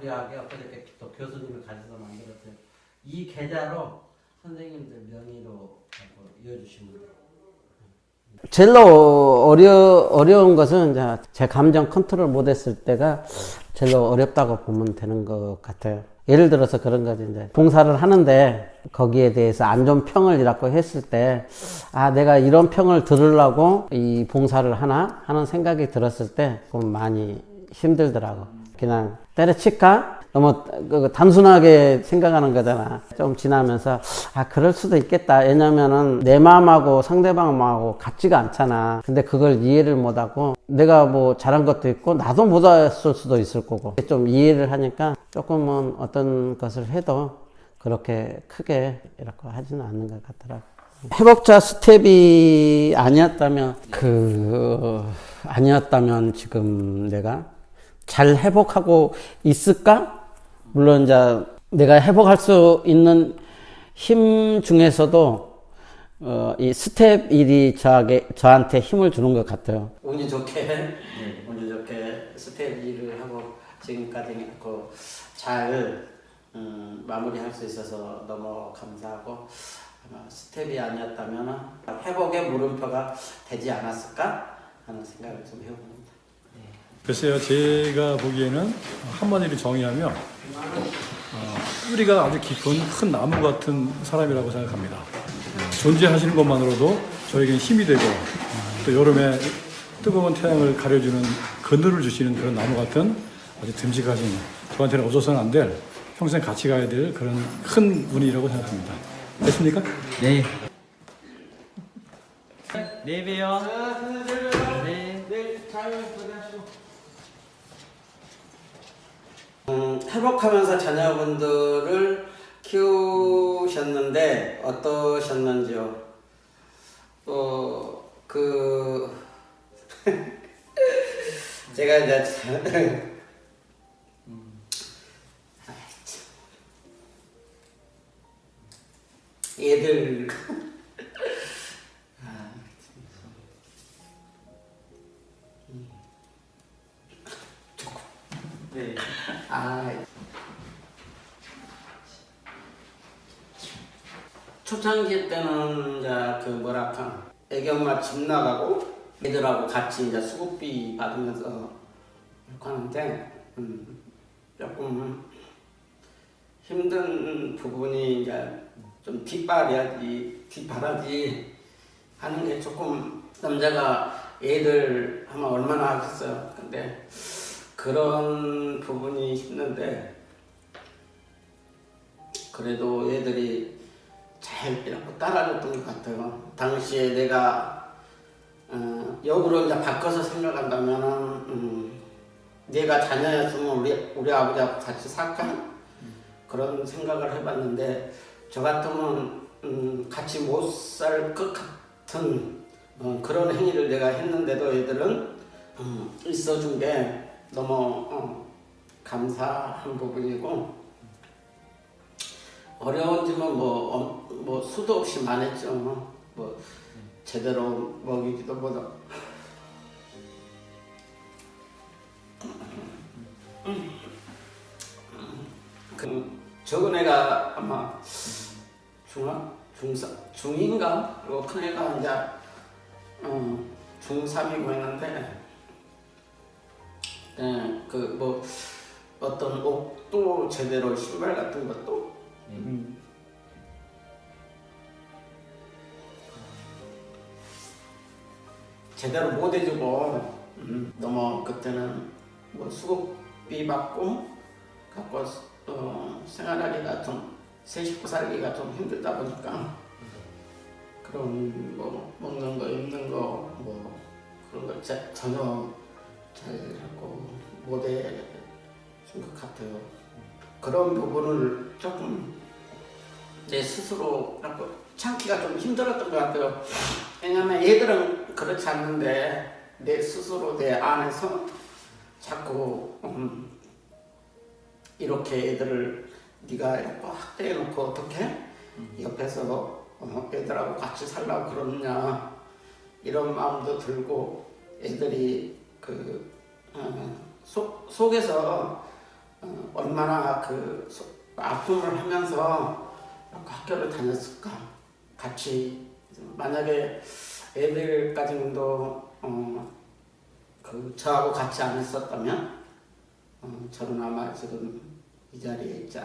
무리하게 엊그저께 또 교수님을 가져서 만들었어요. 이 계좌로 선생님들 명의로 이어주시면 돼요. 제일 어려, 어려운 것은 이제 제 감정 컨트롤 못했을 때가 제일 어렵다고 보면 되는 것 같아요. 예를 들어서 그런 거지, 이제. 봉사를 하는데 거기에 대해서 안 좋은 평을 이라고 했을 때, 아, 내가 이런 평을 들으려고 이 봉사를 하나? 하는 생각이 들었을 때, 좀 많이 힘들더라고. 그냥 때려칠까? 너무 그 단순하게 생각하는 거잖아. 좀 지나면서 아 그럴 수도 있겠다. 왜냐면은 내 마음하고 상대방 마음하고 같지가 않잖아. 근데 그걸 이해를 못하고 내가 뭐 잘한 것도 있고 나도 못했을 수도 있을 거고 좀 이해를 하니까 조금은 어떤 것을 해도 그렇게 크게 이렇게 하지는 않는 것 같더라고. 회복자 스텝이 아니었다면 그 아니었다면 지금 내가 잘 회복하고 있을까? 물론 이제 내가 회복할 수 있는 힘 중에서도 어, 이 스텝 일이 저에게 저한테 힘을 주는 것 같아요. 운이 좋게 운이 좋게 스텝 일을 하고 지금까지 그잘 음, 마무리할 수 있어서 너무 감사하고 스텝이 아니었다면 회복의 물음표가 되지 않았을까 하는 생각을 좀 해봅니다. 글쎄요, 제가 보기에는 한마디로 정의하면 어, 뿌리가 아주 깊은 큰 나무 같은 사람이라고 생각합니다. 존재하시는 것만으로도 저에겐 힘이 되고 또 여름에 뜨거운 태양을 가려주는 그늘을 주시는 그런 나무 같은 아주 듬직하신 저한테는 없어서는 안 될 평생 같이 가야 될 그런 큰 분이라고 생각합니다. 됐습니까? 네. 네 봬요. 네. 음, 회복하면서 자녀분들을 키우셨는데 어떠셨는지요? 어, 그 제가 이제. 얘들 아, 네. 아. 초창기 때는 이제 그 뭐랄까 애경마 집 나가고 애들하고 같이 이제 수급비 받으면서 이렇게 하는데 음, 조금 힘든 부분이 이제 좀 뒷발이야지 뒷발하지 하는 게 조금 남자가 애들 하면 얼마나 하겠어요. 근데 그런 부분이 힘든데 그래도 얘들이 잘 따라줬던 것 같아요. 당시에 내가 어, 역으로 이제 바꿔서 생각한다면은 음, 내가 자녀였으면 우리 우리 아버지하고 같이 살까 그런 생각을 해봤는데 저 같으면 음, 같이 못 살 것 같은 어, 그런 행위를 내가 했는데도 애들은 음, 있어준 게 너무 어, 감사한 부분이고 어려운 점은 뭐, 어, 뭐 수도 없이 많았죠. 뭐 제대로 먹이지도 못하고 그 적은 애가 아마 중학 중사 중인가 그리고 큰 애가 이제 어, 중3이고 했는데 예, 그뭐 어떤 옷도 제대로 신발 같은 것도? 음, 제대로 못 해주고 음, 너무 그때는 뭐 수급비 받고 갖고 어, 생활하기가 좀새 식구 살기가 좀 힘들다 보니까 그런 뭐 먹는 거 입는 거 뭐 그런 걸 자- 전혀 잘 하고 못해 준것 같아요. 그런 부분을 조금 내 스스로 참기가 좀 힘들었던 것 같아요. 왜냐면 얘들은 그렇지 않는데 내 스스로 내 안에서 자꾸 음, 이렇게 애들을 네가 이렇게 학대해놓고 어떻게 옆에서 어, 애들하고 같이 살라고 그러느냐 이런 마음도 들고 애들이 그 어, 속, 속에서 어, 얼마나 그 소- 아픔을 하면서 학교를 다녔을까? 같이 만약에 애들까지도 어 그 저하고 같이 안 했었다면 어, 저는 아마 지금 이 자리에 있지,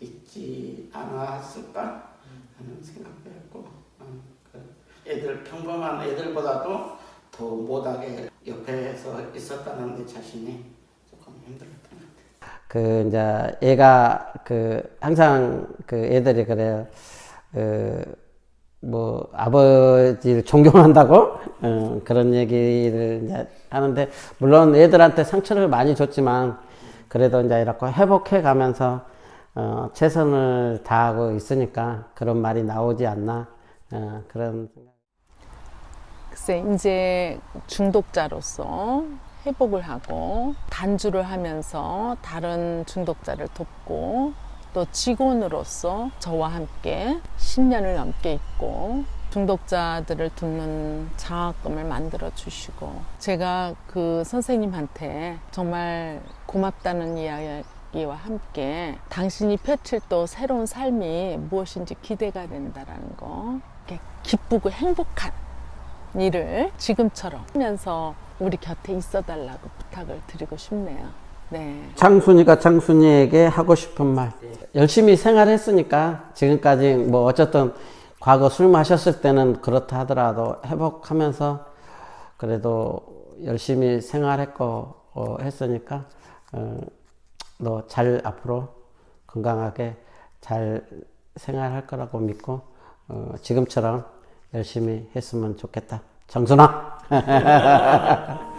있지 않았을까? 하는 생각도 했고 어, 그 애들 평범한 애들보다도 더 못하게 옆에서 있었다는 내 자신이 조금 힘들었던 것 같아요. 그 이제 얘가 그 항상 그 애들이 그래요. 그뭐 아버지를 존경한다고 어, 그런 얘기를 이제 하는데 물론 애들한테 상처를 많이 줬지만 그래도 이제 이렇게 회복해 가면서 어, 최선을 다하고 있으니까 그런 말이 나오지 않나 어, 그런. 글쎄 이제 중독자로서 회복을 하고 단주를 하면서 다른 중독자를 돕고 또 직원으로서 저와 함께 10년을 넘게 있고 중독자들을 돕는 장학금을 만들어 주시고 제가 그 선생님한테 정말 고맙다는 이야기와 함께 당신이 펼칠 또 새로운 삶이 무엇인지 기대가 된다라는 거 기쁘고 행복한 일을 지금처럼 하면서 우리 곁에 있어 달라고 부탁을 드리고 싶네요. 네. 창순이가 창순이에게 하고 싶은 말. 열심히 생활했으니까 지금까지 뭐 어쨌든 과거 술 마셨을 때는 그렇다 하더라도 회복하면서 그래도 열심히 생활했고 어, 했으니까 어, 너잘 앞으로 건강하게 잘 생활할 거라고 믿고 어, 지금처럼 열심히 했으면 좋겠다. 정순아.